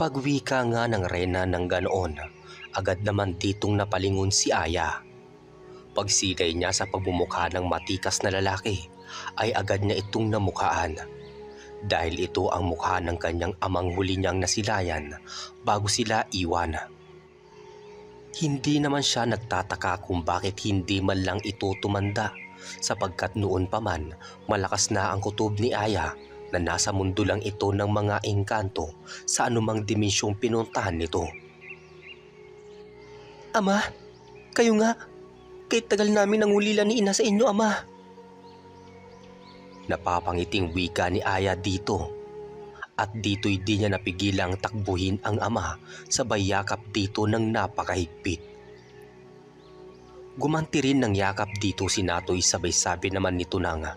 Pagwika nga ng rena ng ganoon, agad naman ditong napalingon si Aya. Pagsilay niya sa pagbumukha ng matikas na lalaki, ay agad niya itong namukaan. Dahil ito ang mukha ng kanyang amang huli niyang nasilayan bago sila iwan. Hindi naman siya nagtataka kung bakit hindi man lang ito tumanda sapagkat noon pa man malakas na ang kutob ni Aya na nasa mundo lang ito ng mga engkanto sa anumang dimensyong pinuntahan nito. Ama, kayo nga. Kahit tagal namin nangulila ni ina sa inyo, ama. Napapangiting wika ni Aya dito. At dito'y di niya napigilang takbuhin ang ama sabay yakap dito ng napakahigpit. Gumanti rin ng yakap dito si Natoy sabay sabi naman nito na nga.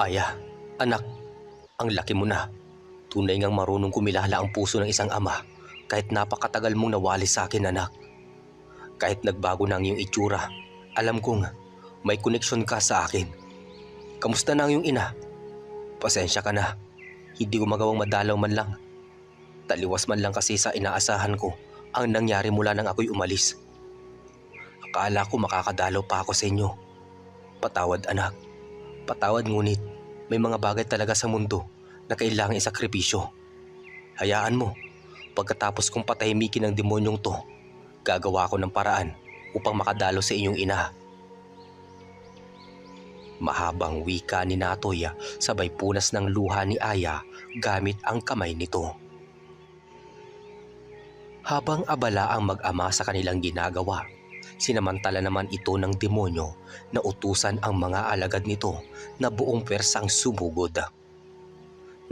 Aya, anak, ang laki mo na. Tunay ngang marunong kumilala ang puso ng isang ama kahit napakatagal mong nawali sa akin anak. Kahit nagbago na ang iyong itsura, alam kong may koneksyon ka sa akin. Kamusta na ang iyong ina? Pasensya ka na, hindi ko magawang madalaw man lang. Taliwas man lang kasi sa inaasahan ko ang nangyari mula nang ako'y umalis. Akala ko makakadalaw pa ako sa inyo. Patawad anak, patawad ngunit may mga bagay talaga sa mundo na kailangan isakripisyo. Hayaan mo, pagkatapos kong patahimikin ng demonyong to, gagawa ko ng paraan upang makadalo sa inyong ina. Mahabang wika ni Natoya sabay punas ng luha ni Aya gamit ang kamay nito. Habang abala ang mag-ama sa kanilang ginagawa, sinamantala naman ito ng demonyo na utusan ang mga alagad nito na buong persang sumugod.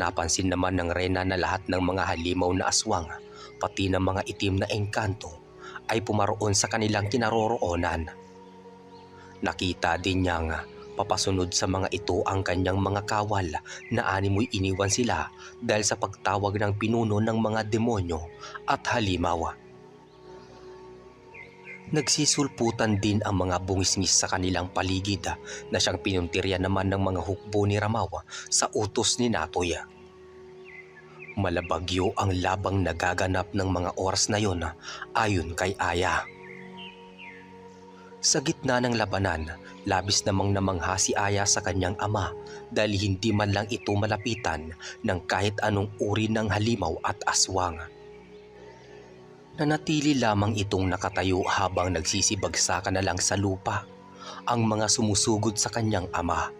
Napansin naman ng rena na lahat ng mga halimaw na aswang, pati ng mga itim na engkanto, ay pumaroon sa kanilang kinaroroonan. Nakita din niyang papasunod sa mga ito ang kanyang mga kawal na animoy iniwan sila dahil sa pagtawag ng pinuno ng mga demonyo at halimaw. Nagsisulputan din ang mga bungisngis sa kanilang paligid na siyang pinuntirya naman ng mga hukbo ni Ramaw sa utos ni Natoy. Malabagyo ang labang nagaganap ng mga oras na yon ayon kay Aya. Sa gitna ng labanan, labis namang namangha si Aya sa kanyang ama dahil hindi man lang ito malapitan ng kahit anong uri ng halimaw at aswang. Nanatili lamang itong nakatayo habang nagsisibagsakan na lang sa lupa ang mga sumusugod sa kanyang ama.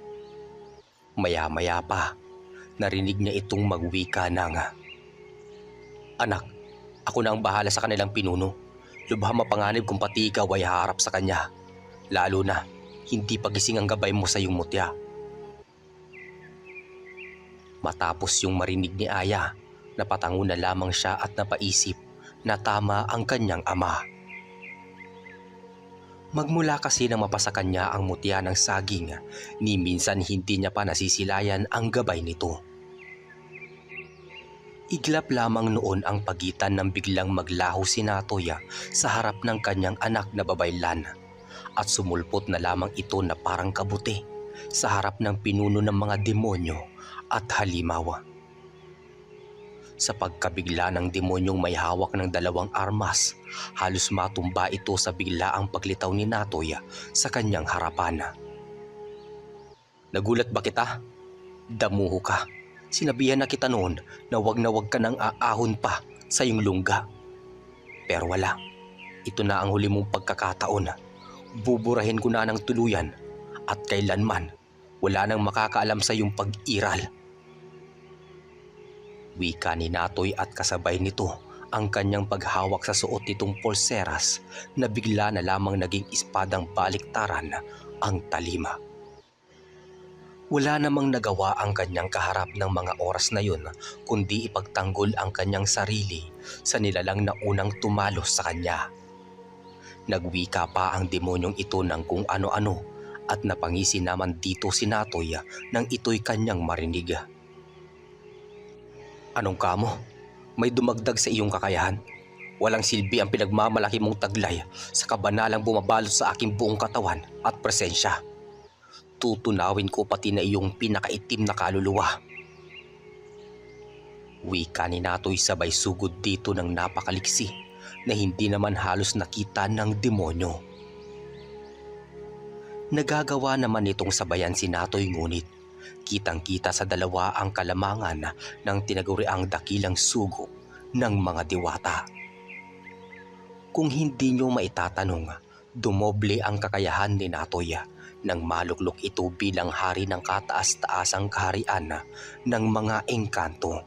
Maya-maya pa, narinig niya itong magwika ng Anak, ako na ang bahala sa kanilang pinuno. Lubha mapanganib kung pati ikaw ay haharap sa kanya. Lalo na, hindi pagising ang gabay mo sa iyong mutya. Matapos yung marinig ni Aya, napatango na lamang siya at napaisip na tama ang kanyang ama. Magmula kasi nang mapasa kanya ang mutya ng saging, ni minsan hindi niya pa nasisilayan ang gabay nito. Iglap lamang noon ang pagitan ng biglang maglaho si Natoya sa harap ng kanyang anak na babaylan at sumulpot na lamang ito na parang kabuti sa harap ng pinuno ng mga demonyo at halimawa. Sa pagkabigla ng demonyong may hawak ng dalawang armas, halos matumba ito sa biglaang paglitaw ni Natoya sa kanyang harapan. Nagulat ba kita? Damuho ka. Sinabihan na kita noon na wag na wag ka nang aahon pa sa iyong lungga. Pero wala. Ito na ang huli mong pagkakataon. Buburahin ko na ng tuluyan at kailanman wala nang makakaalam sa iyong pag-iral. Wika ni Natoy at kasabay nito ang kanyang paghawak sa suot nitong pulseras na bigla na lamang naging ispadang baliktaran ang talima. Wala namang nagawa ang kanyang kaharap ng mga oras na yun kundi ipagtanggol ang kanyang sarili sa nilalang na unang tumalos sa kanya. Nagwika pa ang demonyong ito ng kung ano-ano at napangisi naman dito si Natoy nang ito'y kanyang marinig. Anong kamo? May dumagdag sa iyong kakayahan? Walang silbi ang pinagmamalaki mong taglay sa kabanalang bumabalot sa aking buong katawan at presensya. Tutunawin ko pati na iyong pinakaitim na kaluluwa. Wika ni Natoy sabay sugod dito ng napakaliksi na hindi naman halos nakita ng demonyo. Nagagawa naman itong sabayan si Natoy ngunit kitang-kita sa dalawa ang kalamangan ng tinaguriang dakilang sugo ng mga diwata. Kung hindi nyo maitatanong, dumoble ang kakayahan ni Natoy nang maluklok ito bilang hari ng kataas-taasang kaharian ng mga engkanto.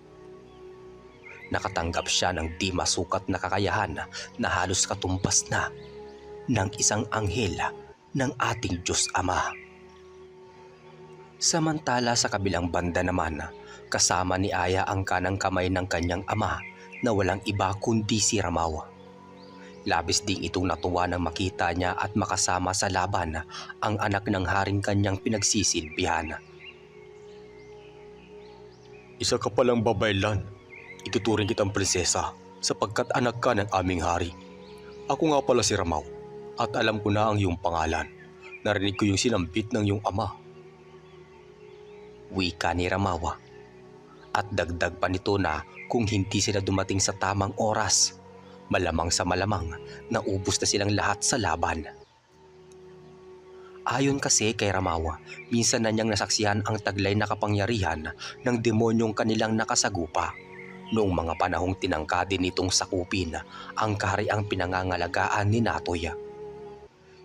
Nakatanggap siya ng di masukat na kakayahan na halos katumbas na ng isang anghel ng ating Diyos Ama. Samantala sa kabilang banda naman, kasama ni Aya ang kanang kamay ng kanyang ama na walang iba kundi si Ramaw. Labis ding itong natuwa nang makita niya at makasama sa laban ang anak ng haring kanyang pinagsisilbihan. Isa ka palang babaylan. Ituturing kitang prinsesa sapagkat anak ka ng aming hari. Ako nga pala si Ramaw at alam ko na ang iyong pangalan. Narinig ko yung sinambit ng iyong ama. Wika ni Ramawa. At dagdag pa nito na kung hindi sila dumating sa tamang oras, malamang sa malamang na ubus na silang lahat sa laban. Ayon kasi kay Ramawa, minsan na niyang nasaksihan ang taglay na kapangyarihan ng demonyong kanilang nakasagupa. Noong mga panahong tinangka din nitong sakupin ang kahariang pinangangalagaan ni Natoy.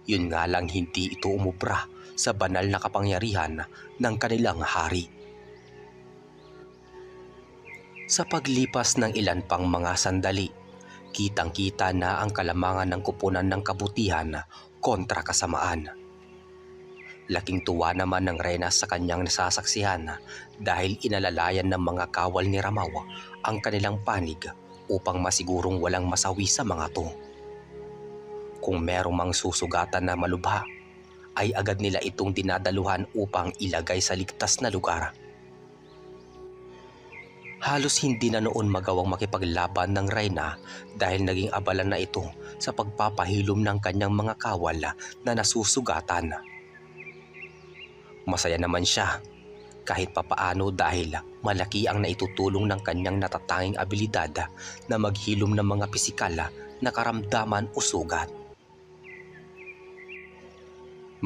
Yun nga lang hindi ito umubra sa banal na kapangyarihan ng kanilang hari. Sa paglipas ng ilan pang mga sandali, kitang-kita na ang kalamangan ng kupunan ng kabutihan kontra kasamaan. Laking tuwa naman ng Reyna sa kanyang nasasaksihan dahil inalalayan ng mga kawal ni Ramaw ang kanilang panig upang masigurong walang masawi sa mga to. Kung merong mang susugatan na malubha, ay agad nila itong dinadaluhan upang ilagay sa ligtas na lugar. Halos hindi na noon magawang makipaglaban ng Reyna dahil naging abala na ito sa pagpapahilom ng kanyang mga kawal na nasusugatan. Masaya naman siya kahit papaano dahil malaki ang naitutulong ng kanyang natatanging abilidad na maghilom ng mga pisikal na karamdaman o sugat.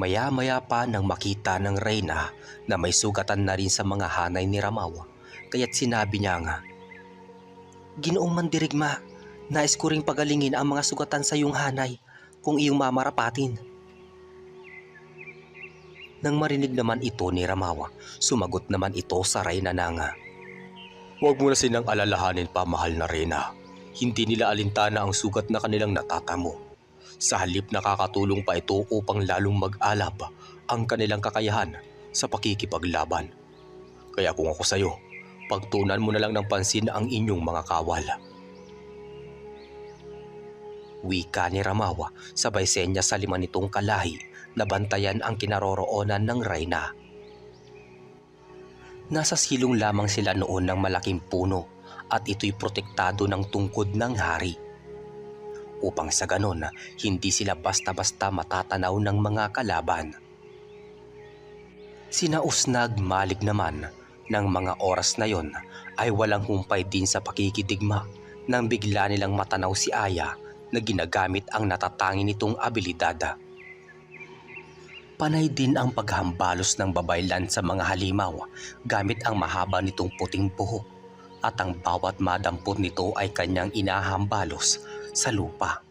Maya-maya pa nang makita ng Reyna na may sugatan na rin sa mga hanay ni Ramaw, kaya't sinabi niya nga, Ginoong mandirigma, nais ko ring pagalingin ang mga sugatan sa iyong hanay kung iyong mamarapatin. Nang marinig naman ito ni Ramawa, sumagot naman ito sa Reyna na nga, Huwag mo na sinang alalahanin pa mahal na Reyna. Hindi nila alintana ang sugat na kanilang natatamo. Sa halip nakakatulong pa ito upang lalong mag-alab ang kanilang kakayahan sa pakikipaglaban. Kaya kung ako sa'yo, pagtunan mo na lang ng pansin ang inyong mga kawal. Wika ni Ramawa sabay senya sa lima nitong kalahi na bantayan ang kinaroroonan ng Reyna. Nasa silong lamang sila noon ng malaking puno at ito'y protektado ng tungkod ng hari. Upang sa ganon, hindi sila basta-basta matatanaw ng mga kalaban. Sinausnag malig naman ng mga oras na yon ay walang humpay din sa pakikidigma nang bigla nilang matanaw si Aya na ginagamit ang natatangi nitong abilidad. Panay din ang paghambalos ng babaylan sa mga halimaw gamit ang mahaba nitong puting buhok at ang bawat madampot nito ay kanyang inahambalos sa lupa.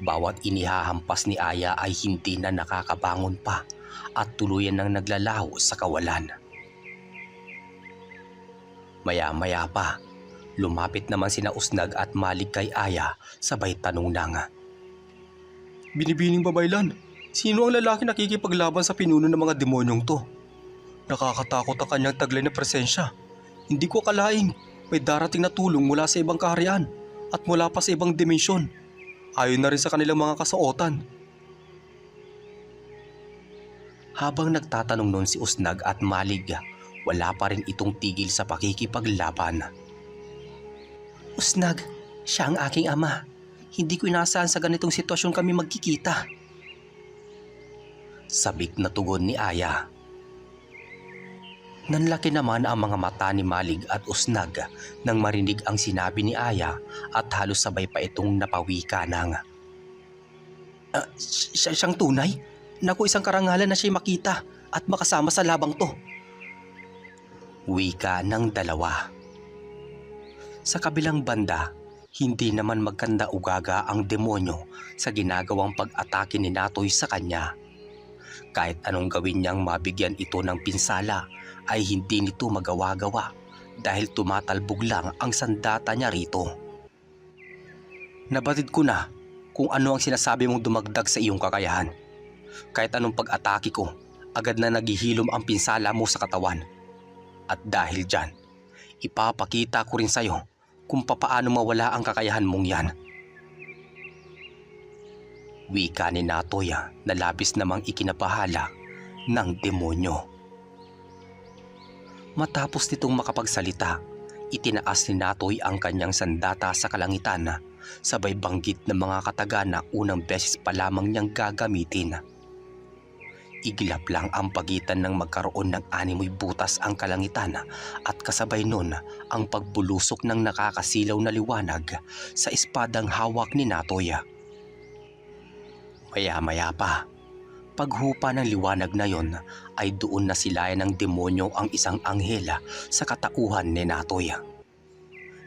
Bawat inihahampas ni Aya ay hindi na nakakabangon pa at tuluyan nang naglalaho sa kawalan. Maya-maya pa, lumapit naman sina Usnag at Malik kay Aya sabay tanong na nga. Binibining babaylan, sino ang lalaki nakikipaglaban sa pinuno ng mga demonyong to? Nakakatakot ang kanyang taglay na presensya. Hindi ko kalaing may darating na tulong mula sa ibang kaharian at mula pa sa ibang dimensyon. Ayon na rin sa kanilang mga kasuotan. Habang nagtatanong noon si Usnag at Malig, wala pa rin itong tigil sa pakikipaglaban. Usnag, siya ang aking ama. Hindi ko inaasahan sa ganitong sitwasyon kami magkikita. Sabik na tugon ni Aya. Nanlaki naman ang mga mata ni Malig at Usnag nang marinig ang sinabi ni Aya at halos sabay pa itong napawika ng "Ah, si- siya siyang tunay? Naku isang karangalan na siya makita at makasama sa labang to. Wika ng dalawa. Sa kabilang banda, hindi naman magkanda ugaga ang demonyo sa ginagawang pag-atake ni Natoy sa kanya. Kahit anong gawin niyang mabigyan ito ng pinsala ay hindi nito magawa-gawa dahil tumatalbog lang ang sandata niya rito. Nabatid ko na kung ano ang sinasabi mong dumagdag sa iyong kakayahan. Kahit anong pag-atake ko, agad na naghihilom ang pinsala mo sa katawan. At dahil dyan, ipapakita ko rin sa'yo kung papaano mawala ang kakayahan mong yan. Wika ni Natoya na labis namang ikinabahala ng demonyo. Matapos nitong makapagsalita, itinaas ni Natoy ang kanyang sandata sa kalangitan sabay banggit ng mga kataga na unang beses pa lamang niyang gagamitin. Iglap lang ang pagitan ng magkaroon ng animoy butas ang kalangitan at kasabay nun ang pagbulusok ng nakakasilaw na liwanag sa espadang hawak ni Natoya. Maya-maya pa, paghupa ng liwanag na yon ay doon na silayan ng demonyo ang isang anghela sa katauhan ni Natoya.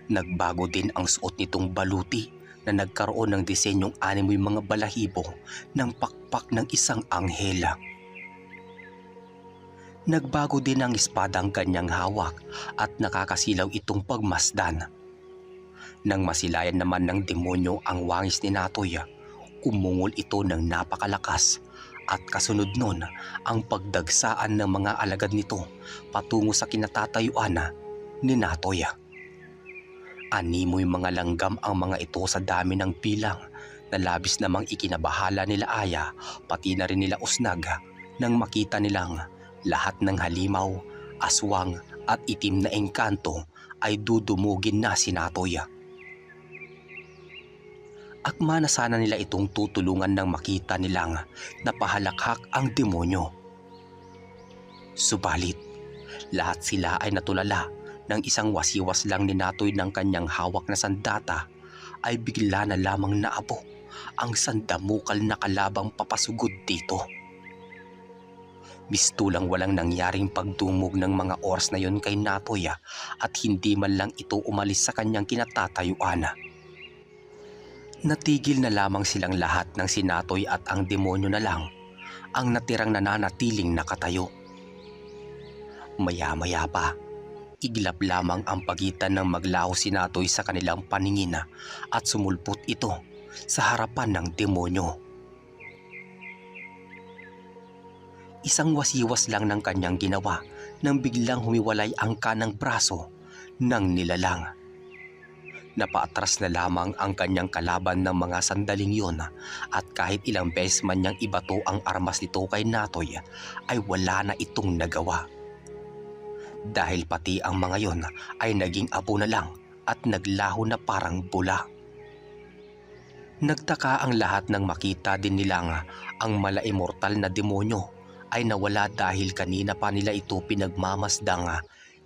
Nagbago din ang suot nitong baluti na nagkaroon ng disenyong animoy mga balahibo ng pakpak ng isang anghela. Nagbago din ang espadang kanyang hawak at nakakasilaw itong pagmasdan. Nang masilayan naman ng demonyo ang wangis ni Natoya, umungol ito ng napakalakas at kasunod nun ang pagdagsaan ng mga alagad nito patungo sa kinatatayuan ni Natoya. Animoy mga langgam ang mga ito sa dami ng pilang na labis namang ikinabahala nila Aya pati na rin nila Usnag nang makita nilang lahat ng halimaw, aswang at itim na engkanto ay dudumugin na si Natoya. Akma na sana nila itong tutulungan ng makita nilang napahalakhak ang demonyo. Subalit, lahat sila ay natulala ng isang wasiwas lang ni Natoy ng kanyang hawak na sandata ay bigla na lamang naabo ang sandamukal na kalabang papasugod dito. Mistulang walang nangyaring pagdumog ng mga oras na yon kay Natoy ah, at hindi man lang ito umalis sa kanyang kinatatayuan. Natigil na lamang silang lahat ng sinatoy at ang demonyo na lang ang natirang nananatiling nakatayo. Maya-maya pa, iglap lamang ang pagitan ng maglaho sinatoy sa kanilang paningin at sumulpot ito sa harapan ng demonyo. Isang wasiwas lang ng kanyang ginawa nang biglang humiwalay ang kanang braso ng nilalang. Napaatras na lamang ang kanyang kalaban ng mga sandaling yon at kahit ilang beses man niyang ibato ang armas nito kay Natoy ay wala na itong nagawa. Dahil pati ang mga yon ay naging abo na lang at naglaho na parang bula. Nagtaka ang lahat nang makita din nilang ang mala-immortal na demonyo ay nawala dahil kanina pa nila ito pinagmamasdang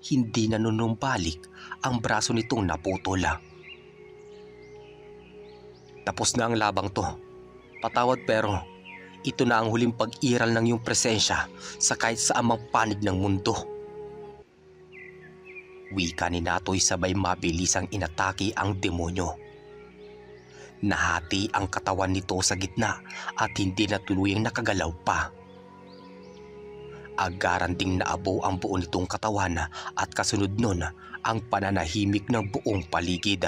hindi nanunumbalik ang braso nitong naputol. Tapos na ang labang to. Patawad pero ito na ang huling pag-iral ng iyong presensya sa kahit sa amang panig ng mundo. Wika ni Natoy sabay mabilisang inatake ang demonyo. Nahati ang katawan nito sa gitna at hindi na tuluyang nakagalaw pa. Agaran ding naabo ang buo nitong katawan at kasunod nun ang pananahimik ng buong paligid.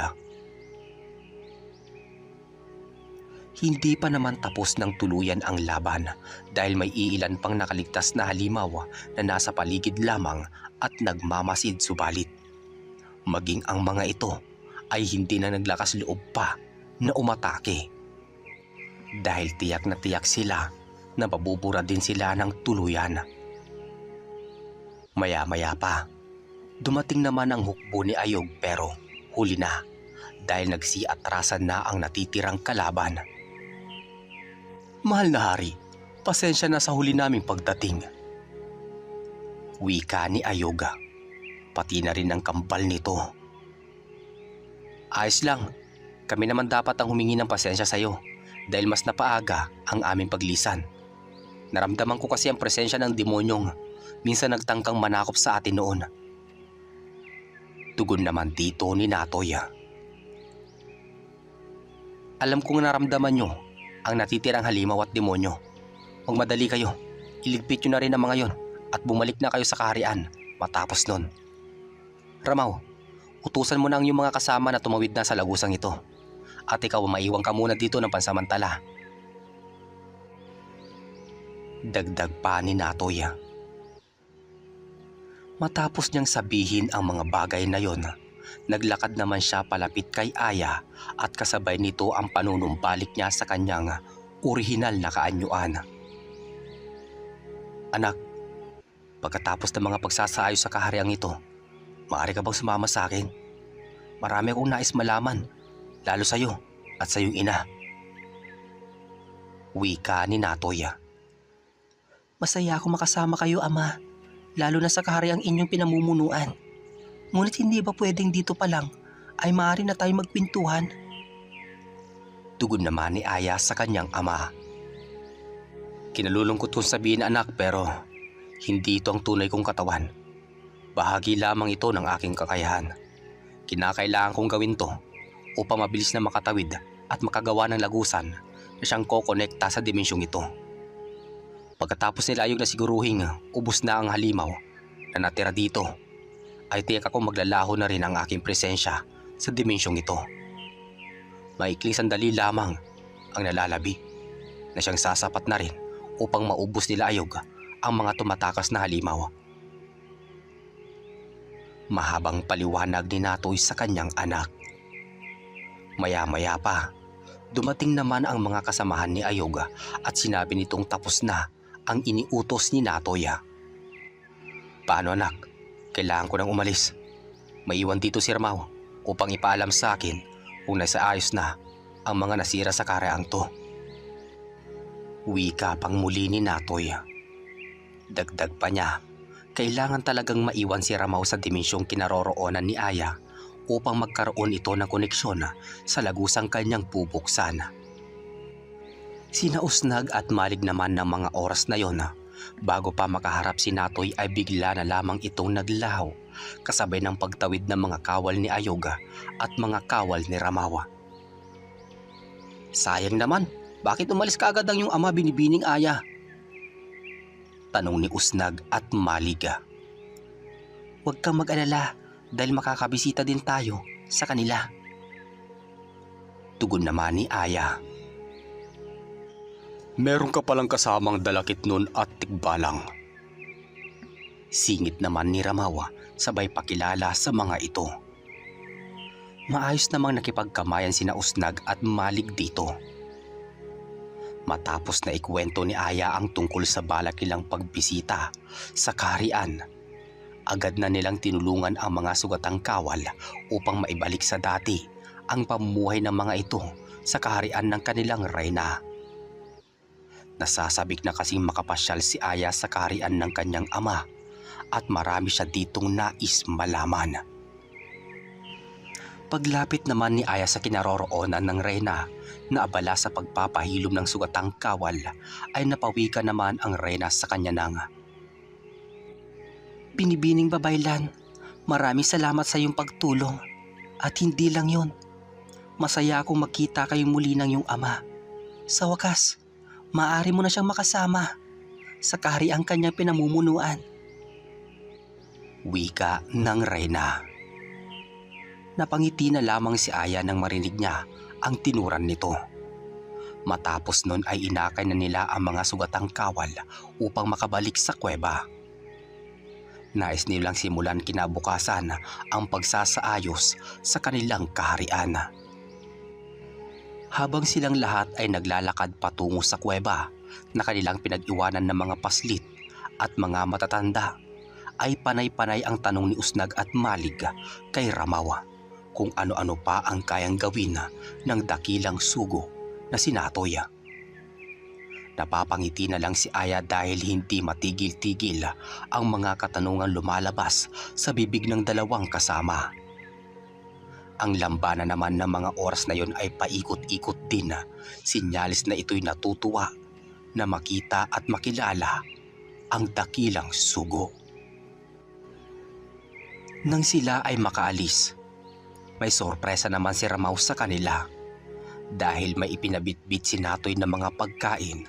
Hindi pa naman tapos ng tuluyan ang laban dahil may iilan pang nakaligtas na halimaw na nasa paligid lamang at nagmamasid subalit. Maging ang mga ito ay hindi na naglakas loob pa na umatake. Dahil tiyak na tiyak sila na mabubura din sila ng tuluyan. Maya-maya pa, dumating naman ang hukbo ni Ayog pero huli na dahil nagsiatrasan na ang natitirang kalaban. Mahal na hari, pasensya na sa huli naming pagdating. Wika ni Ayoga. Pati na rin ang kambal nito. Ayos lang. Kami naman dapat ang humingi ng pasensya sa'yo dahil mas napaaga ang aming paglisan. Naramdaman ko kasi ang presensya ng demonyong minsan nagtangkang manakop sa atin noon. Tugon naman dito ni Natoya. Alam kong naramdaman nyo ang natitirang halimaw at demonyo. Huwag madali kayo. Iligpit nyo na rin ang mga yon at bumalik na kayo sa kaharian matapos nun. Ramaw, utusan mo na ang iyong mga kasama na tumawid na sa lagusang ito. At ikaw maiwang ka muna dito ng pansamantala. Dagdag pa ni Natoya. Matapos niyang sabihin ang mga bagay na yon, naglakad naman siya palapit kay Aya at kasabay nito ang panunumbalik niya sa kanyang orihinal na kaanyuan. Anak, pagkatapos ng mga pagsasaayos sa kahariang ito, maaari ka bang sumama sa akin? Marami akong nais malaman, lalo sa iyo at sa iyong ina. Wika ni Natoya. Masaya ako makasama kayo, Ama. Lalo na sa kahariang inyong pinamumunuan. Ngunit hindi ba pwedeng dito pa lang ay maaari na tayo magpintuhan? Tugon naman ni Aya sa kanyang ama. Kinalulungkot kong sabihin anak pero hindi ito ang tunay kong katawan. Bahagi lamang ito ng aking kakayahan. Kinakailangan kong gawin to upang mabilis na makatawid at makagawa ng lagusan na siyang kokonekta sa dimensyong ito. Pagkatapos nila ayog na siguruhing ubos na ang halimaw na natira dito, ay tiyak ako maglalaho na rin ang aking presensya sa dimensyong ito. Maikling sandali lamang ang nalalabi na siyang sasapat na rin upang maubos nila ayog ang mga tumatakas na halimaw. Mahabang paliwanag ni Natoy sa kanyang anak. Maya-maya pa, dumating naman ang mga kasamahan ni Ayoga at sinabi nitong tapos na ang iniutos ni Natoya. Paano anak? Kailangan ko nang umalis. Maiwan dito si Ramaw upang ipaalam sa akin kung nasa ayos na ang mga nasira sa kareang to. Wika pang muli ni Natoya. Dagdag pa niya, kailangan talagang maiwan si Ramaw sa dimensyong kinaroroonan ni Aya upang magkaroon ito ng koneksyon sa lagusang kanyang bubuksan. Sinausnag at malig naman ng mga oras na yon. Bago pa makaharap si Natoy ay bigla na lamang itong naglaho kasabay ng pagtawid ng mga kawal ni Ayoga at mga kawal ni Ramawa. Sayang naman, bakit umalis ka agad ang iyong ama binibining aya? Tanong ni Usnag at Maliga. Huwag kang mag-alala dahil makakabisita din tayo sa kanila. Tugon naman ni Aya. Meron ka palang kasamang dalakit nun at tigbalang. Singit naman ni Ramawa sabay pakilala sa mga ito. Maayos namang nakipagkamayan sina Usnag at Malig dito. Matapos na ikwento ni Aya ang tungkol sa balak nilang pagbisita sa kaharian, agad na nilang tinulungan ang mga sugatang kawal upang maibalik sa dati ang pamumuhay ng mga ito sa kaharian ng kanilang reyna. Nasasabik na kasing makapasyal si Aya sa kaharian ng kanyang ama at marami siya ditong nais malaman. Paglapit naman ni Aya sa kinaroroonan ng reyna na abala sa pagpapahilom ng sugatang kawal ay napawikan naman ang reyna sa kanya nang Binibining babaylan, marami salamat sa iyong pagtulong at hindi lang yon. Masaya akong makita kayo muli ng iyong ama. Sa wakas, maaari mo na siyang makasama sa kahariang kanyang pinamumunuan. Wika ng Reyna. Napangiti na lamang si Aya nang marinig niya ang tinuran nito. Matapos nun ay inakay na nila ang mga sugatang kawal upang makabalik sa kuweba. Nais nilang simulan kinabukasan ang pagsasaayos sa kanilang kaharian. Habang silang lahat ay naglalakad patungo sa kuweba na kanilang pinag-iwanan ng mga paslit at mga matatanda, ay panay-panay ang tanong ni Usnag at Malig kay Ramawa kung ano-ano pa ang kayang gawin ng dakilang sugo na si Natoya. Napapangiti na lang si Aya dahil hindi matigil-tigil ang mga katanungan lumalabas sa bibig ng dalawang kasama. Ang lambana naman ng mga oras na yon ay paikot-ikot din. Sinyalis na ito'y natutuwa na makita at makilala ang dakilang sugo. Nang sila ay makaalis, may sorpresa naman si Ramaw sa kanila dahil may ipinabitbit si Natoy ng mga pagkain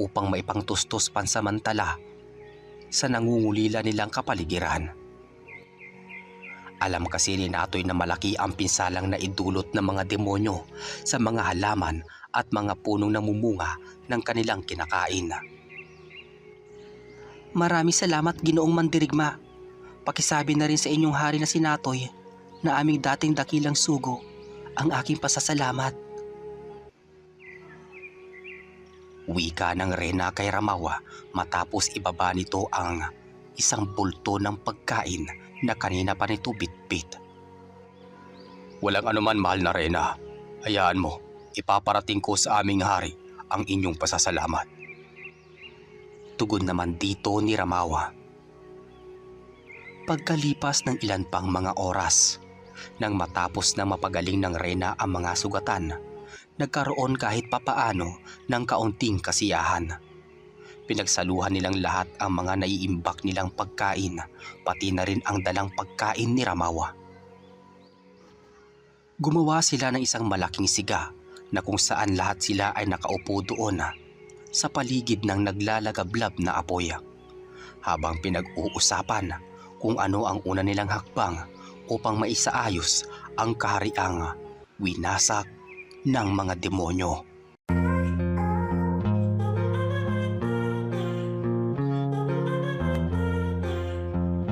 upang maipangtustos pansamantala sa nangungulila nilang kapaligiran. Alam kasi ni Natoy na malaki ang pinsalang na idulot ng mga demonyo sa mga halaman at mga punong namumunga ng kanilang kinakain. Marami salamat ginoong mandirigma. Pakisabi na rin sa inyong hari na si Natoy na aming dating dakilang sugo ang aking pasasalamat. Wika ng Rena kay Ramawa matapos ibaba nito ang isang bulto ng pagkain na kanina pa nito bitbit. Walang anuman mahal na Rena. Hayaan mo, ipaparating ko sa aming hari ang inyong pasasalamat. Tugon naman dito ni Ramawa. Pagkalipas ng ilan pang mga oras, nang matapos na mapagaling ng Rena ang mga sugatan, nagkaroon kahit papaano ng kaunting kasiyahan. Pinagsaluhan nilang lahat ang mga naiimbak nilang pagkain, pati na rin ang dalang pagkain ni Ramawa. Gumawa sila ng isang malaking siga na kung saan lahat sila ay nakaupo doon sa paligid ng naglalagablab na apoy. Habang pinag-uusapan kung ano ang una nilang hakbang upang maisaayos ang kahariang winasak ng mga demonyo.